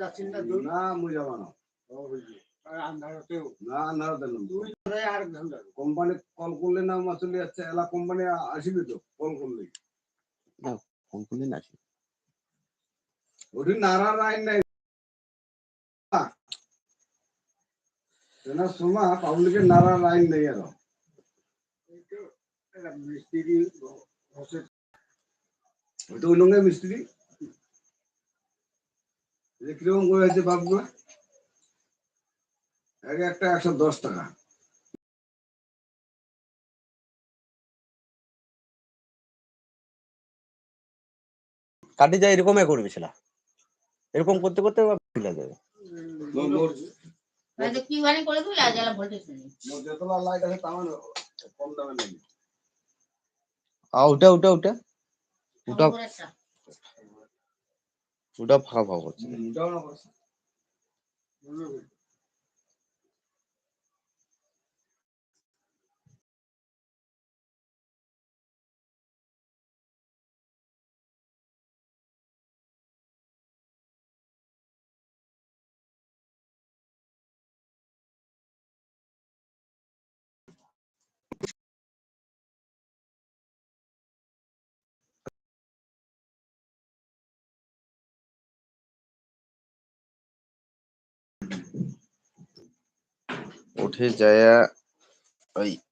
যাচ্ছিস না তোর না মুই যাবা না। আন্ধারতেও না না দেন তুই ধরে আর ধান্দা কোম্পানি কল করলে না আমার চলে যাচ্ছে এলা কোম্পানি আসিবে তো কল করলে কোন কোন দিন আসি ওটি নারা রাইন নাই। তেনা সোমা পাবলিকের নারা রাইন নেই আর। মিস্ত্রি ওইটা ওই মিস্ত্রি? যে কীরকম করে আছে বাপগুলা এক একটা একশো দশ টাকা। কাটি যায় এরকমই করবে ছেলা। এরকম করতে করতে ভুলে যাবে। মোর- মোর এই যে কি বানি করে দিলে আজ এলা ভোল্টেজ নেই। যতলা লাইট আছে তামান কম দামে নেই আর ওটা ওটা ওটা ওটা ওপরে একটা। ওটা ফাঁকা ফাঁকা করছে ওটাও না করছে। উঠে যায় ওই ভর্তি নয় না আগত বোতলটা- এই যায়া বোতলটা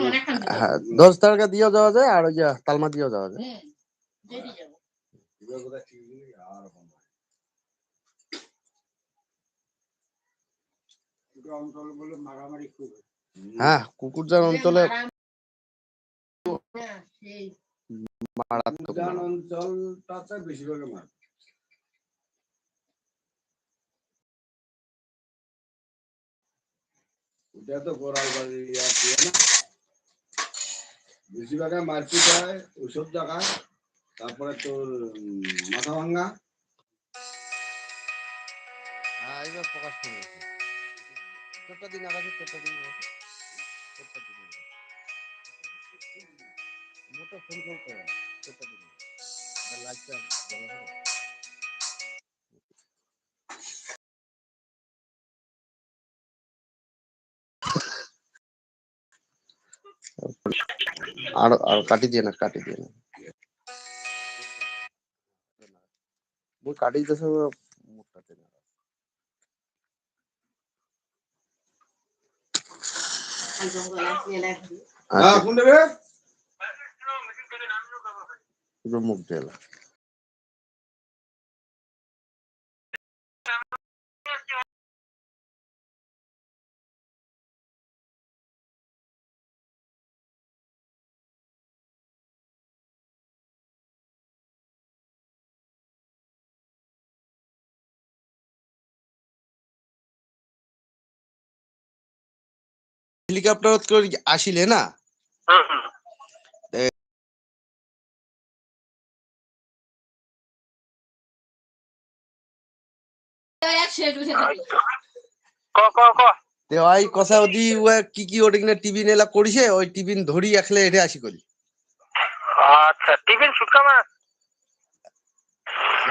অনেকখান দূর। হ্যাঁ দশ টাকা দিয়েও যাওয়া যায় আর ওই যে তালমা দিয়েও যাওয়া যায়। অঞ্চল হয়। হ্যাঁ কুকুরজান হ্যাঁ, মারাত্মক অঞ্চলটাতে বেশিরভাগ মার ওটা তো গোড়াল বাড়ি আছে না? বেশিরভাগ মারপিট হয় ওইসব জায়গায় তারপরে তোর মাথা ভাঙ্গা। হ্যাঁ প্রকাশ করে দিন আগে চোরটা দিন। মোটা ফোন লাইটটা জ্বালা আরও আর কাটি দিয়ে না কাটি দিয়ে না। কাটি দিতে সব মুখটাতে হ্যাঁ, আচ্ছা। মুখ দিয়ে হেলিকপ্টার করে আসিলে না? ওই কথা ওদি কি কি ওটা কিনা করিছে ওই ধরি এটা আসি করি। আচ্ছা টিফিন শুটকা মাছ?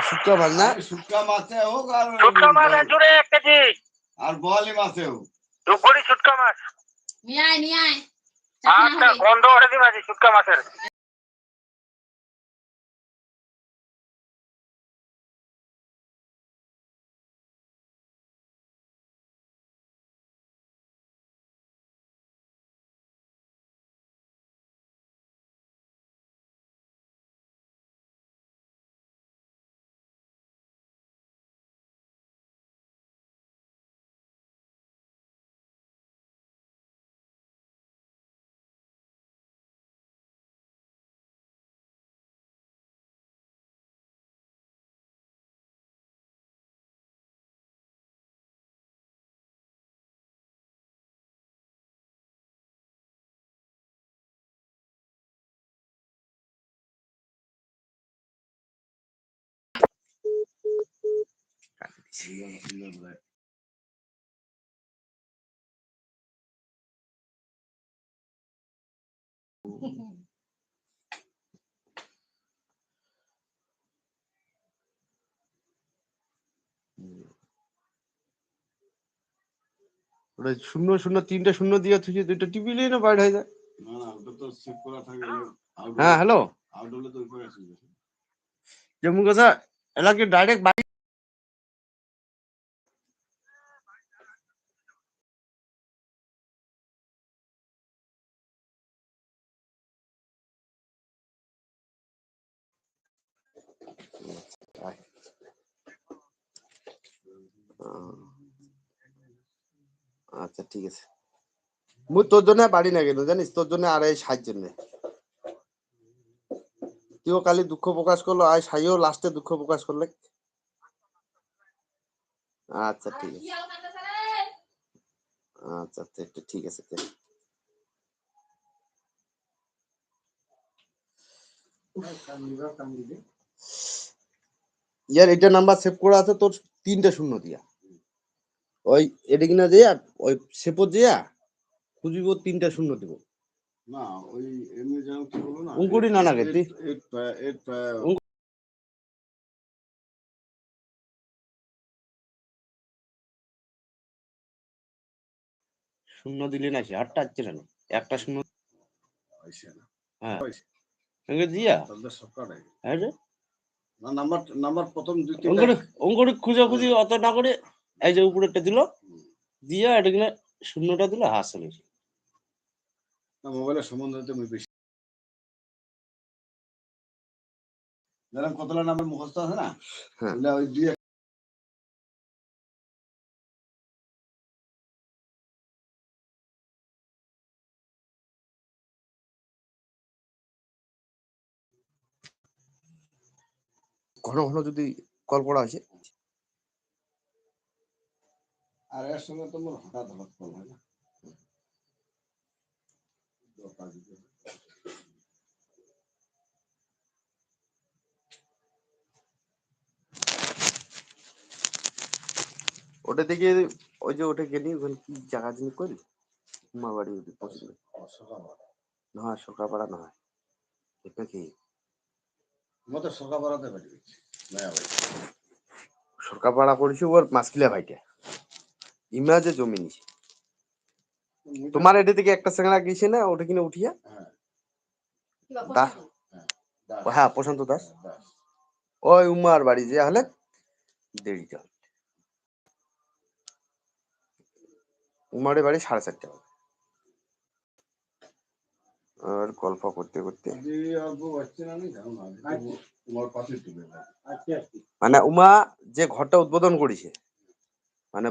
শুক্কা মাছ না? শুটকা মাছে হোক আর শুটকা মাছ এক জোড়ে এক কেজি। আর বোয়ালি মাছে হোক। শুটকা মাছ। নিয়ে আয় নিয়ে আয়। আচ্ছা গন্ধ ওঠে দিন আছি শুটকা মাছের ওটা শূন্য শূন্য তিনটা শূন্য দিয়ে তুই দুইটা টিপি লিয়ে না বাইরে হয়ে যায় না না ওটা তো সেভ করা থাকে আউট হ্যাঁ হ্যালো আউট হলে তো উপরে যেমন কথা এলাকে ডাইরেক্ট বাড়ি আচ্ছা ঠিক আছে। মুই তোর জন্য বাড়ি না গেল জানিস? তোর জন্য আর এই সাহায্য জন্য। তুইও কালি দুঃখ প্রকাশ করল, আর সাইও লাস্টে দুঃখ প্রকাশ করলে। আচ্ছা ঠিক আছে। আচ্ছা আচ্ছা একটু ঠিক আছে। ইয়ার এটা নাম্বার সেভ করা আছে তোর তিনটা শূন্য দিয়া। ওই এটা কিনা দিয়া ওই সেপর দিয়া খুঁজিব তিনটা শূন্য দিব। না ওই এমনি কি বলো না না শূন্য দিলে না আটটা আসছে না। একটা শূন্য হ্যাঁ। দিয়া? সবকটাই। হ্যাঁ নাম্বার নাম্বার প্রথম দুই তিনটা অঙ্কুরে অঙ্কুরে অত না করে এই যে উপরেরটা দিল দিয়া এটা কিনা শূন্যটা দিল হাস চলে না মোবাইলের সম্বন্ধে আমি বেশি যেরকম কতলা নাম্বার মুখস্থ আছে না? হ্যাঁ। ওই দুই ঘন ঘন যদি কল করা আছে আর এর সঙ্গে তো মোর হঠাৎ হঠাৎ কল হয় না। হয়। ওটা থেকে ওই যে ওটা গেলি ওখানে কি জায়গা জিনিস করি মা বাড়ি পছন্দ না সকালবেলা না এটা কি? মতো সকালবেলাতে বাড়ি গেছি নয়া বাড়ি সরকার পাড়া করেছি ওর মাসকিলা ভাইটা যে জমি নিছে। তোমার এটা থেকে একটা সেঙ্গা গেছে না ওটা কিনে উঠিয়া? হ্যাঁ। দাস, ও হ্যাঁ প্রশান্ত দাস। ওই উমার বাড়ি যে হলে দেরিটা উমারের বাড়ি সাড়ে চারটে চারটা আর গল্প করতে করতে। মানে উমা যে ঘরটা উদ্বোধন করেছে মানে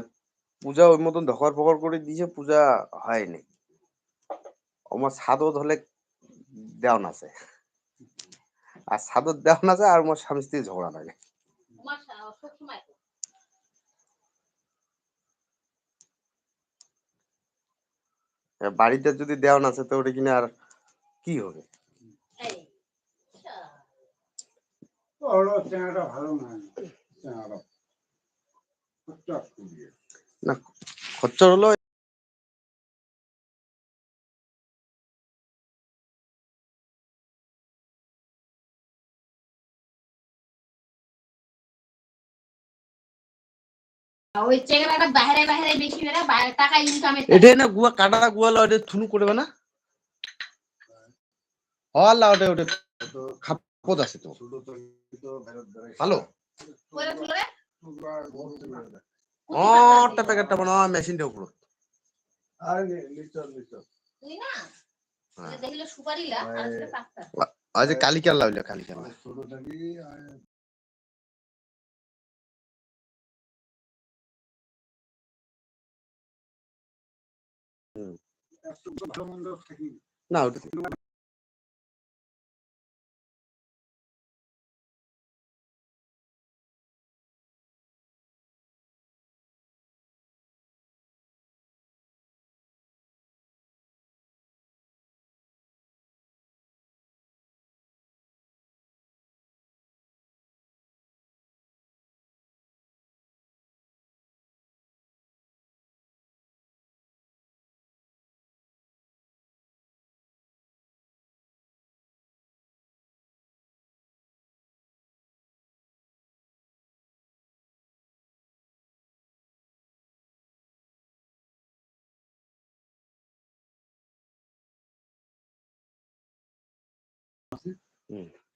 পূজা ওই মতন ধকর ফকর করে দিয়েছে, পূজা হয়নি আমার সাদত হলে দেওয়ান আছে। আর সাদত দেওয়ান আছে, আর আমার স্বামী স্ত্রী ঝগড়া লাগে। বাড়িতে যদি দেওয়ান আছে, তো ওটা কিনে আর কি হবে? না খরচা হলো ওই চেংড়াটা বাইরে বাইরে বেশি বেড়া বাইরে টাকা ইনকামে এটা না গুয়া কাটা গুয়া লো এটা থুনু করবে না? হল্লা ওটা ওটা খাপত আছে তো। ভালো বলতে প্যাকেটটা বানা মেশিনটা উপর। আর নিচর নিচর তুই না। ওটা দেখলে সুপারি লা আর সেটা পাক্তা আজ কালিকার লাউলে কালিকার না ওটা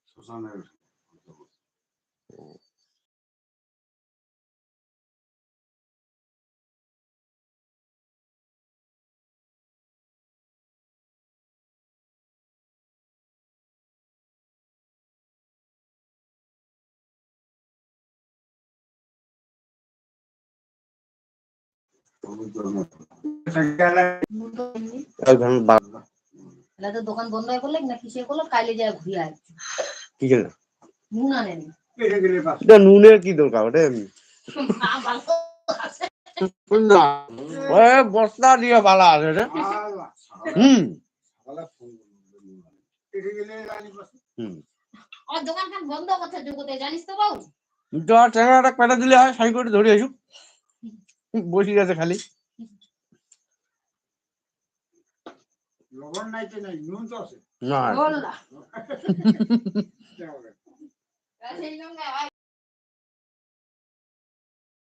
শ্মশানের পবিত্র মতো। তাহলে তো দোকান বন্ধ হয়ে করলে না কিসে করল কাইলে যায় ঘুরে আসছে কি গেল নুন আনেনি। এটা নুনের কি দরকার? ওটা মা ভালো আছে। না। ওই বস্তা দিয়ে ভালো আছে রে হুম। আমার দোকানখান বন্ধ জানিস তো বাবু? পেটা দিলে হয় সাই করে ধরে আসুক। বসে গেছে খালি। লবণ নাই তো নাই নুন তো আছে না